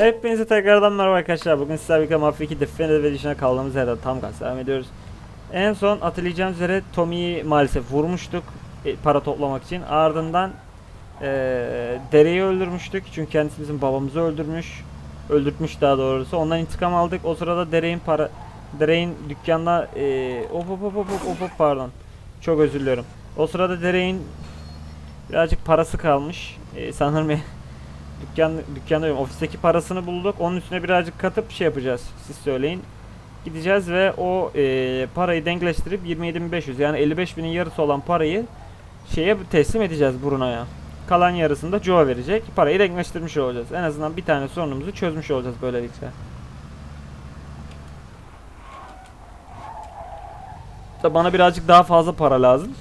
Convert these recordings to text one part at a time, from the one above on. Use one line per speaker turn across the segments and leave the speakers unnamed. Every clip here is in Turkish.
Hepinize tekrardan merhaba arkadaşlar. Bugün sizlerle birlikte Mafya 2 Definitive Edition'a kaldığımız yerden tam gaz devam ediyoruz. En son hatırlayacağınız üzere Tommy'yi maalesef vurmuştuk e, para toplamak için. Ardından e, Dere'yi öldürmüştük. Çünkü kendisi bizim babamızı öldürmüş. Öldürtmüş daha doğrusu. Ondan intikam aldık. O sırada Dere'nin para Dere'nin dükkanda e, hop hop hop hop hop hop pardon. Çok özür diliyorum. O sırada Dere'nin birazcık parası kalmış. E, sanırım dükkan dükkanda ofisteki parasını bulduk. Onun üstüne birazcık katıp şey yapacağız. Siz söyleyin. Gideceğiz ve o e, parayı denkleştirip 27.500 yani 55.000'in yarısı olan parayı şeye teslim edeceğiz Bruno'ya. Kalan yarısını da Joe verecek. Parayı denkleştirmiş olacağız. En azından bir tane sorunumuzu çözmüş olacağız böylelikle. Da bana birazcık daha fazla para lazım.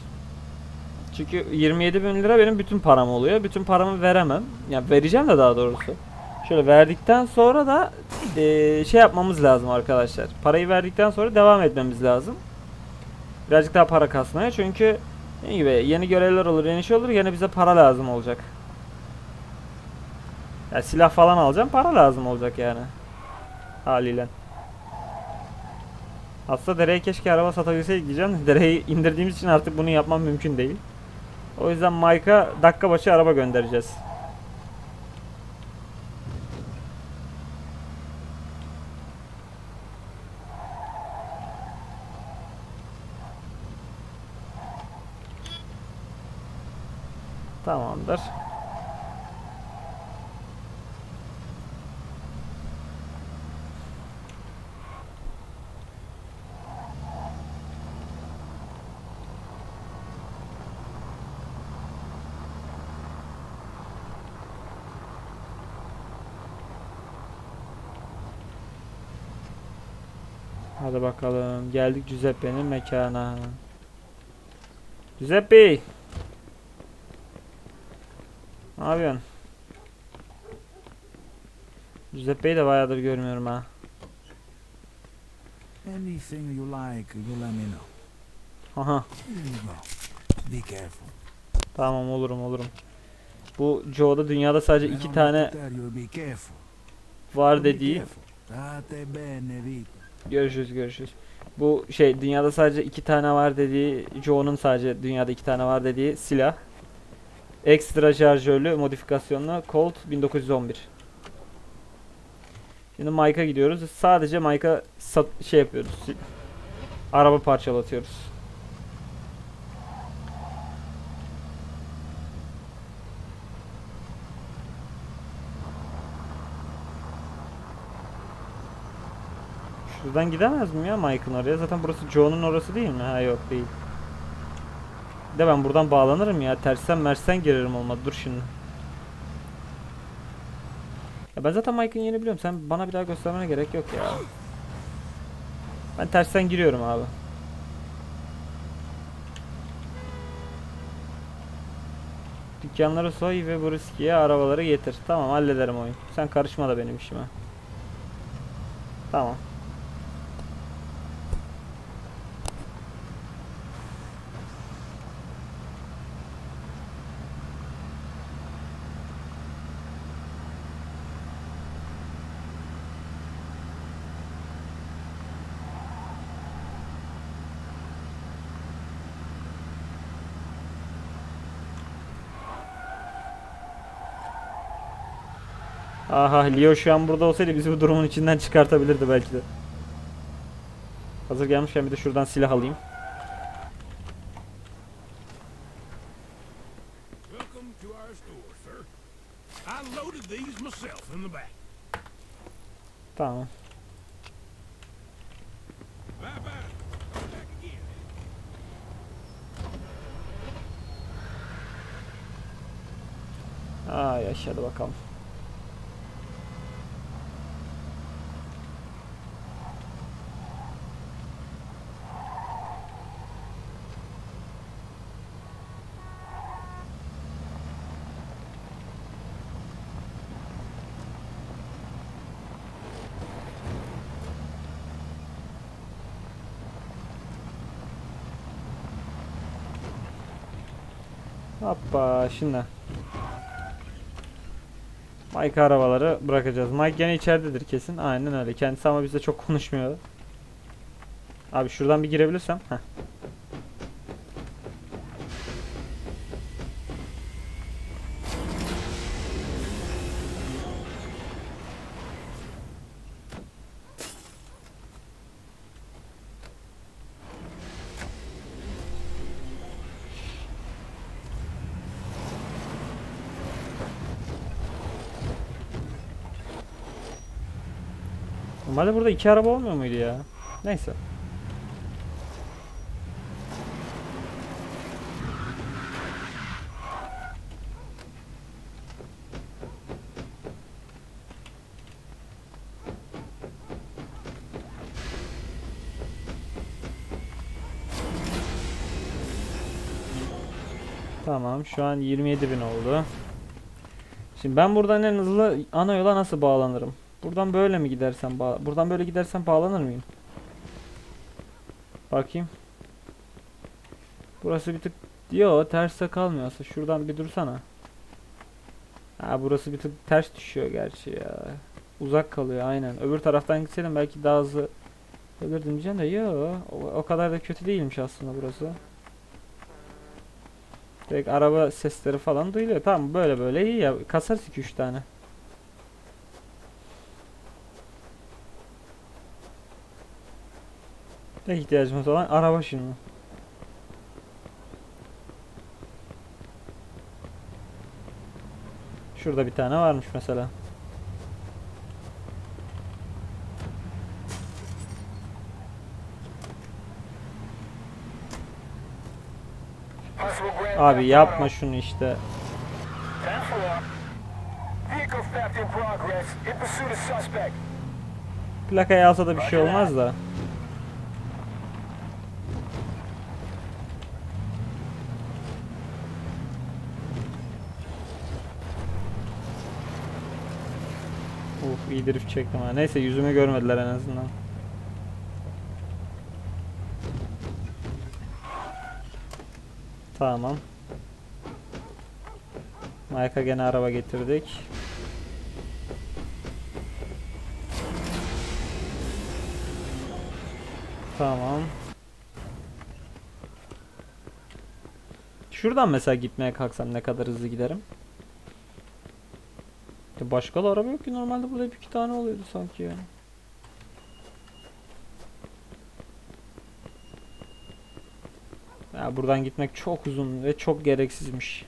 Çünkü 27 bin lira benim bütün param oluyor. Bütün paramı veremem. Yani vereceğim de daha doğrusu. Şöyle verdikten sonra da eee, şey yapmamız lazım arkadaşlar. Parayı verdikten sonra devam etmemiz lazım. Birazcık daha para kasmaya çünkü gibi yeni görevler olur, yeni şey olur yine bize para lazım olacak. Ya silah falan alacağım, para lazım olacak yani. Haliyle. Aslında dereye keşke araba satabilseydik diyeceğim. de Dereyi indirdiğimiz için artık bunu yapmam mümkün değil. O yüzden Mike'a dakika başı araba göndereceğiz. Tamamdır. Hadi bakalım. Geldik Giuseppe'nin mekana. Giuseppe! Ne yapıyorsun? Giuseppe'yi de bayağıdır görmüyorum ha.
Anything you like, you let me know.
Aha.
Be careful.
Tamam olurum olurum. Bu Joe'da dünyada sadece iki tane var dediği. Görüşürüz görüşürüz. Bu şey dünyada sadece iki tane var dediği Joe'nun sadece dünyada iki tane var dediği silah. Ekstra şarjörlü modifikasyonlu Colt 1911. Şimdi Mike'a gidiyoruz. Sadece Mike'a şey yapıyoruz. Araba parçalatıyoruz. Şuradan gidemez miyim ya Mike'ın oraya? Zaten burası Joe'nun orası değil mi? Ha yok değil. De ben buradan bağlanırım ya. Tersten mersten girerim olmadı. Dur şimdi. Ya ben zaten Mike'ın yerini biliyorum. Sen bana bir daha göstermene gerek yok ya. Ben tersten giriyorum abi. Dükkanları soy ve Briski'ye arabaları getir. Tamam hallederim oyun. Sen karışma da benim işime. Tamam. Aha Leo şu an burada olsaydı bizi bu durumun içinden çıkartabilirdi belki de. Hazır gelmişken bir de şuradan silah alayım.
Welcome to our store,
Hoppa şimdi. Mike arabaları bırakacağız. Mike gene içeridedir kesin. Aynen öyle. Kendisi ama bizde çok konuşmuyor. Abi şuradan bir girebilirsem. Heh. Normalde burada iki araba olmuyor muydu ya? Neyse. Tamam şu an 27 bin oldu. Şimdi ben buradan en hızlı ana yola nasıl bağlanırım? Buradan böyle mi gidersem bağ buradan böyle gidersem bağlanır mıyım? Bakayım. Burası bir tık Yo terste kalmıyor aslında. Şuradan bir dursana. Ha burası bir tık ters düşüyor gerçi ya. Uzak kalıyor aynen. Öbür taraftan gitseydim belki daha hızlı ölürdüm diyeceğim de yo o, o kadar da kötü değilmiş aslında burası. Direkt araba sesleri falan duyuluyor. Tamam böyle böyle iyi ya. Kasarız 2-3 tane. Tek ihtiyacımız olan araba şimdi. Şurada bir tane varmış mesela. Abi yapma şunu işte. Plakayı alsa da bir şey olmaz da. İyi drift çektim ha. Neyse yüzümü görmediler en azından. Tamam. Mike'a gene araba getirdik. Tamam. Şuradan mesela gitmeye kalksam ne kadar hızlı giderim? Başka da araba yok ki normalde burada hep iki tane oluyordu sanki ya. Ya buradan gitmek çok uzun ve çok gereksizmiş.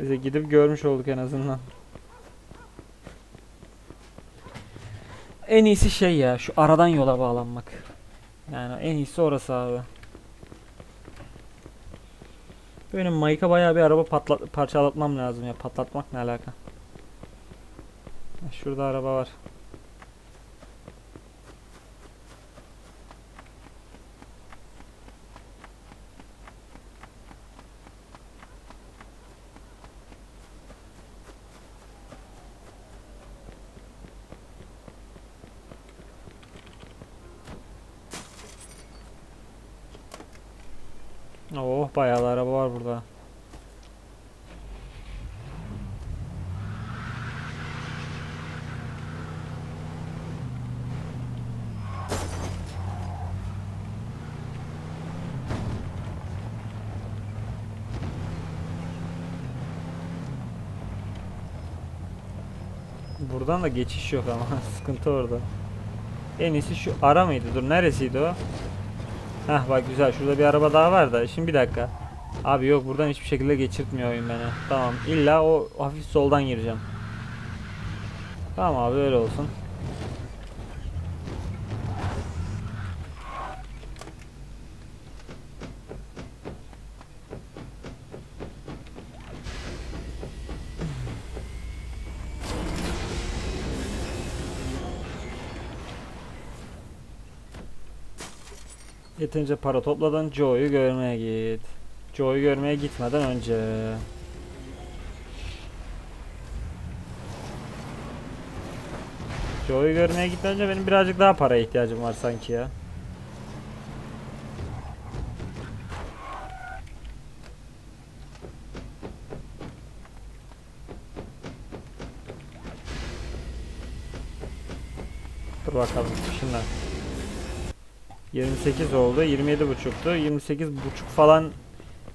Bize gidip görmüş olduk en azından. En iyisi şey ya şu aradan yola bağlanmak. Yani en iyisi orası abi. Benim Mike'a bayağı bir araba patlat parçalatmam lazım ya. Patlatmak ne alaka? Ha, Şurada araba var. Oh bayağı da araba var burada. Buradan da geçiş yok ama sıkıntı orada. En iyisi şu ara mıydı? Dur neresiydi o? Heh bak güzel şurada bir araba daha var da şimdi bir dakika. Abi yok buradan hiçbir şekilde geçirtmiyor oyun beni. Tamam illa o hafif soldan gireceğim. Tamam abi öyle olsun. Yeterince para topladan Joe'yu görmeye git. Joe'yu görmeye gitmeden önce. Joe'yu görmeye gitmeden önce benim birazcık daha paraya ihtiyacım var sanki ya. Dur bakalım şimdiden. 28 oldu. 27 buçuktu. 28 buçuk falan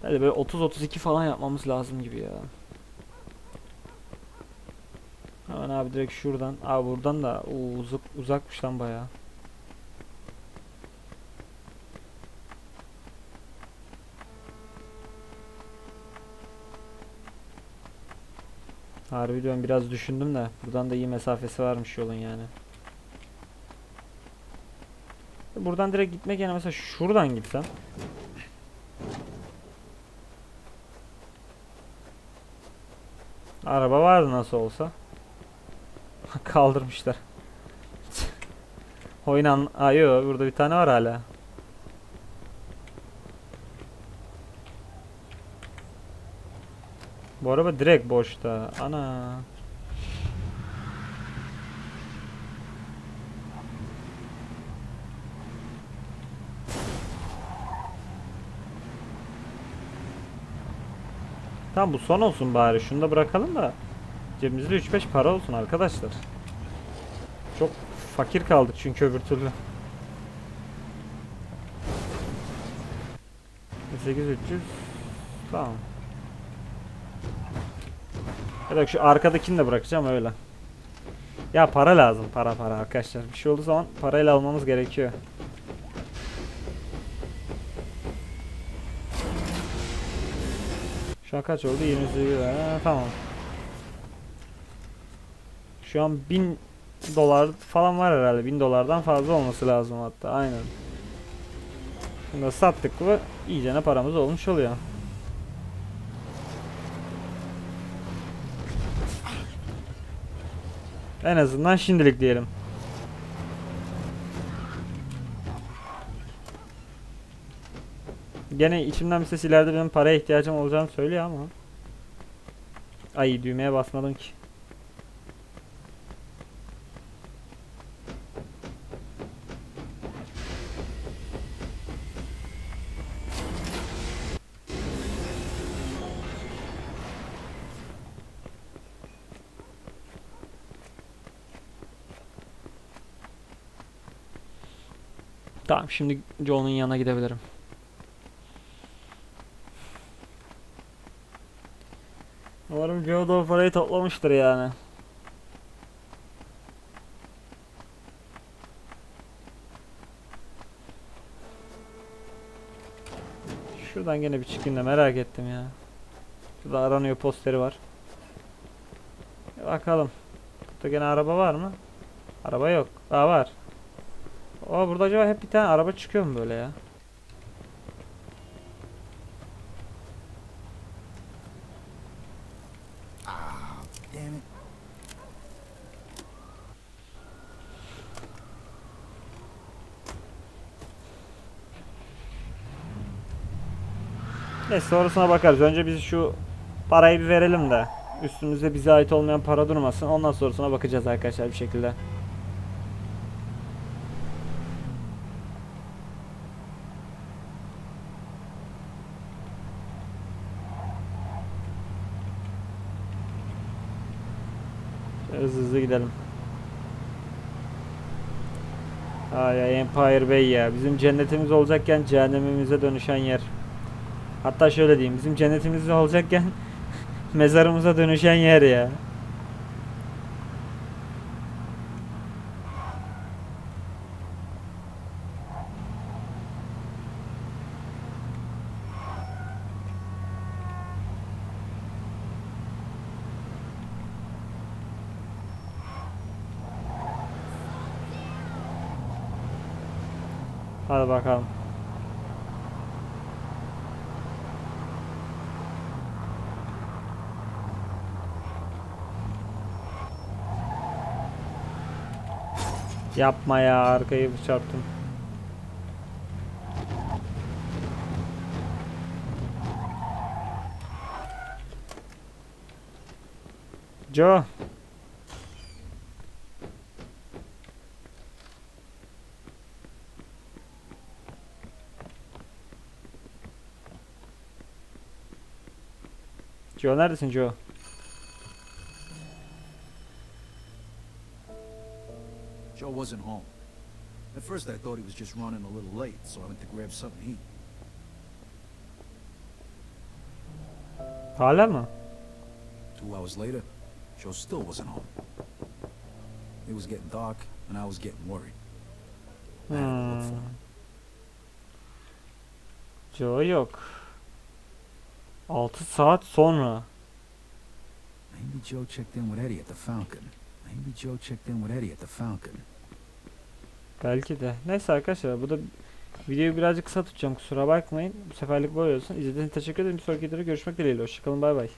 Hadi böyle 30-32 falan yapmamız lazım gibi ya. Hemen abi direkt şuradan. Abi buradan da uzak, uzakmış lan bayağı. Harbi diyorum biraz düşündüm de buradan da iyi mesafesi varmış yolun yani. Buradan direkt gitmek yerine mesela şuradan gitsem. Araba vardı nasıl olsa. Kaldırmışlar. Oynan... Aa yo, burada bir tane var hala. Bu araba direkt boşta. Ana. Tamam bu son olsun bari. Şunu da bırakalım da cebimizde 3-5 para olsun arkadaşlar. Çok fakir kaldık çünkü öbür türlü. 8300 Tamam. Da şu arkadakini de bırakacağım öyle. Ya para lazım. Para para arkadaşlar. Bir şey olduğu zaman parayla almamız gerekiyor. Şu an kaç oldu? 28 lira. Ha, tamam. Şu an 1000 dolar falan var herhalde. 1000 dolardan fazla olması lazım hatta. Aynen. Bunu da sattık mı iyicene paramız olmuş oluyor. En azından şimdilik diyelim. Gene içimden bir ses ileride benim paraya ihtiyacım olacağını söylüyor ama. Ay düğmeye basmadım ki. Tamam şimdi Joe'nun yanına gidebilirim. Joe da o parayı toplamıştır yani. Şuradan gene bir çıkayım da merak ettim ya. Şurada aranıyor posteri var. Bir bakalım. Burada gene araba var mı? Araba yok. Aa var. Aa burada acaba hep bir tane araba çıkıyor mu böyle ya? Neyse sonrasına bakarız. Önce biz şu parayı bir verelim de. Üstümüzde bize ait olmayan para durmasın. Ondan sonrasına bakacağız arkadaşlar bir şekilde. Hızlı hızlı gidelim. Ay Empire Bay ya. Bizim cennetimiz olacakken cehennemimize dönüşen yer. Hatta şöyle diyeyim. Bizim cennetimiz olacakken mezarımıza dönüşen yer ya. Hadi bakalım. Yapma ya arkayı çarptım. Joe. Joe neredesin Joe?
Joe wasn't home. At first I thought he was just running a little late, so I went to grab something to eat.
Hala mı?
Two hours later, Joe still wasn't home. It was getting dark, and I was getting worried. I had to look for
Hmm.
him.
Joe yok. 6 saat sonra.
Maybe Joe checked in with Eddie at the Falcon. Maybe Joe checked in with Eddie at the Falcon.
Belki de. Neyse arkadaşlar bu da videoyu birazcık kısa tutacağım kusura bakmayın. Bu seferlik böyle olsun. İzlediğiniz için teşekkür ederim. Bir sonraki videoda görüşmek dileğiyle. Hoşçakalın bay bay.